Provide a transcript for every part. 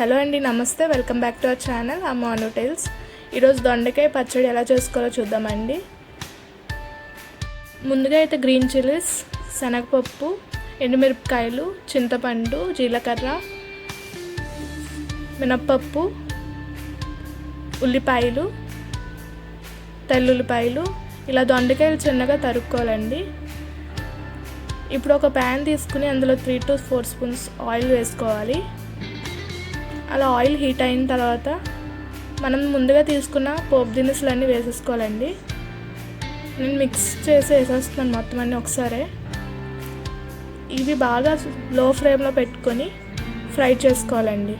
Hello అండి నమస్తే. Welcome back to our channel. ఆ అను టైల్స్ ఈరోజు దొండకాయ పచ్చడి ఎలా చేసుకోవాలో చూద్దామండి. ముందుగా అయితే గ్రీన్ చిల్లీస్ శనగపప్పు ఎండుమిరపకాయలు చింతపండు జీలకర్ర మినప్పప్పు ఉల్లిపాయలు తెల్లుల్లిపాయలు. ఇలా దొండకాయలు చిన్నగా తరుక్కోవాలండి. ఇప్పుడు ఒక ప్యాన్ తీసుకుని అందులో three to four spoons oil వేసుకోవాలి. అలా ఆయిల్ హీట్ అయిన తర్వాత మనం ముందుగా తీసుకున్న పోపు దినుసులన్నీ వేసేసుకోవాలండి. నేను మిక్స్ చేసి వేసేస్తున్నాను మొత్తం అన్నీ ఒకసారి. ఇవి బాగా లో ఫ్లేమ్లో పెట్టుకొని ఫ్రై చేసుకోవాలండి.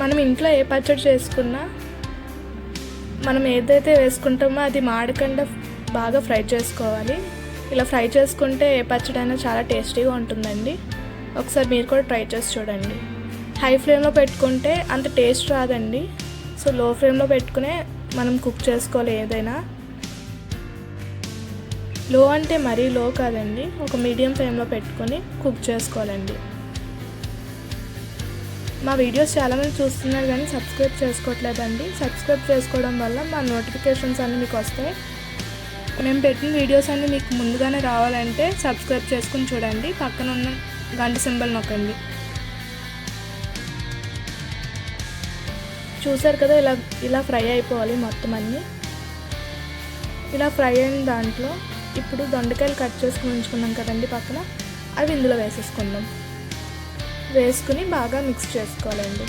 మనం ఇంట్లో ఏ పచ్చడి చేసుకున్నా మనం ఏదైతే వేసుకుంటామో అది మాడకుండా బాగా ఫ్రై చేసుకోవాలి. ఇలా ఫ్రై చేసుకుంటే ఏ పచ్చడి అయినా చాలా టేస్టీగా ఉంటుందండి. ఒకసారి మీరు కూడా ట్రై చేసి చూడండి. హై ఫ్లేమ్లో పెట్టుకుంటే అంత టేస్ట్ రాదండి. సో లో ఫ్లేమ్లో పెట్టుకునే మనం కుక్ చేసుకోవాలి ఏదైనా. లో అంటే మరీ లో కాదండి ఒక మీడియం ఫ్లేమ్లో పెట్టుకొని కుక్ చేసుకోవాలండి. మా వీడియోస్ చాలామంది చూస్తున్నారు కానీ సబ్స్క్రైబ్ చేసుకోవట్లేదండి. సబ్స్క్రైబ్ చేసుకోవడం వల్ల మా నోటిఫికేషన్స్ అన్నీ మీకు వస్తాయి. మేము పెట్టిన వీడియోస్ అన్నీ మీకు ముందుగానే రావాలంటే సబ్స్క్రైబ్ చేసుకుని చూడండి. పక్కన ఉన్న గంట సింబల్ నొక్కండి. చూసారు కదా ఇలా ఇలా ఫ్రై అయిపోవాలి మొత్తం అన్నీ. ఇలా ఫ్రై అయిన దాంట్లో ఇప్పుడు దొండకాయలు కట్ చేసుకుని ఉంచుకున్నాం కదండి పక్కన అవి ఇందులో వేసేసుకుందాం. వేసుకుని బాగా మిక్స్ చేసుకోవాలండి.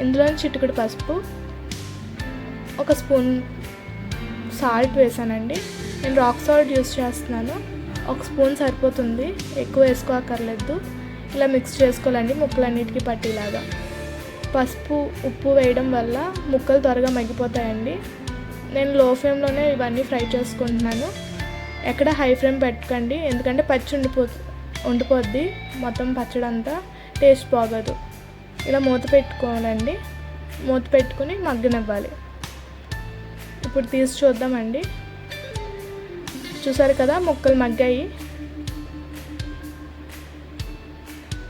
ఇందులో చిటికెడు పసుపు ఒక స్పూన్ సాల్ట్ వేసానండి. నేను రాక్ సాల్ట్ యూస్ చేస్తున్నాను. ఒక స్పూన్ సరిపోతుంది. ఎక్కువ వేసుకోకర్లేదు ఇలా మిక్స్ చేసుకోవాలండి ముక్కలన్నిటికీ పట్టేలాగా. పసుపు ఉప్పు వేయడం వల్ల ముక్కలు త్వరగా మగ్గిపోతాయండి. నేను లో ఫ్లేమ్లోనే ఇవన్నీ ఫ్రై చేసుకుంటున్నాను. ఎక్కడ హై ఫ్లేమ్ పెట్టకండి. ఎందుకంటే పచ్చి ఉండిపో ఉండిపోద్ది. మొత్తం పచ్చడంతా టేస్ట్ బాగోదు. ఇలా మూత పెట్టుకోవాలండి. మూత పెట్టుకుని మగ్గనివ్వాలి. ఇప్పుడు తీసి చూద్దామండి. చూసారు కదా ముక్కలు మగ్గాయి.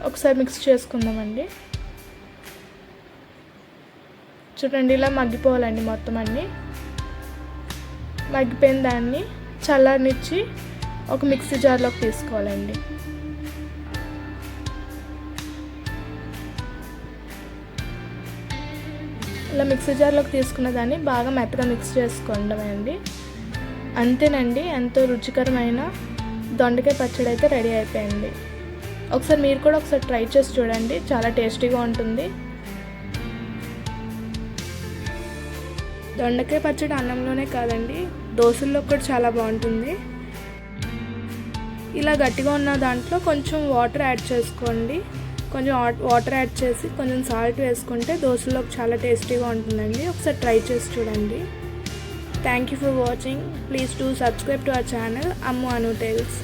ఒకసారి మిక్స్ చేసుకుందామండి. చూడండి ఇలా మగ్గిపోవాలండి మొత్తం అన్నీ. మగ్గిపోయిన దాన్ని చల్లనిచ్చి ఒక మిక్సీ జార్లోకి తీసుకోవాలండి. ఇలా మిక్సీ జార్లోకి తీసుకున్న దాన్ని బాగా మెత్తగా మిక్స్ చేసుకోవడం అండి అంతేనండి ఎంతో రుచికరమైన దొండకాయ పచ్చడి అయితే రెడీ అయిపోయింది. ఒకసారి మీరు కూడా ఒకసారి ట్రై చేసి చూడండి చాలా టేస్టీగా ఉంటుంది. దొండకాయ పచ్చడి అన్నంలోనే కాదండి దోశల్లో కూడా చాలా బాగుంటుంది. ఇలా గట్టిగా ఉన్న దాంట్లో కొంచెం వాటర్ యాడ్ చేసుకోండి. కొంచెం వాటర్ యాడ్ చేసి కొంచెం సాల్ట్ వేసుకుంటే దోశలోకి చాలా టేస్టీగా ఉంటుందండి. ఒకసారి ట్రై చేసి చూడండి. Thank you for watching please do subscribe to our channel Ammu Anu tales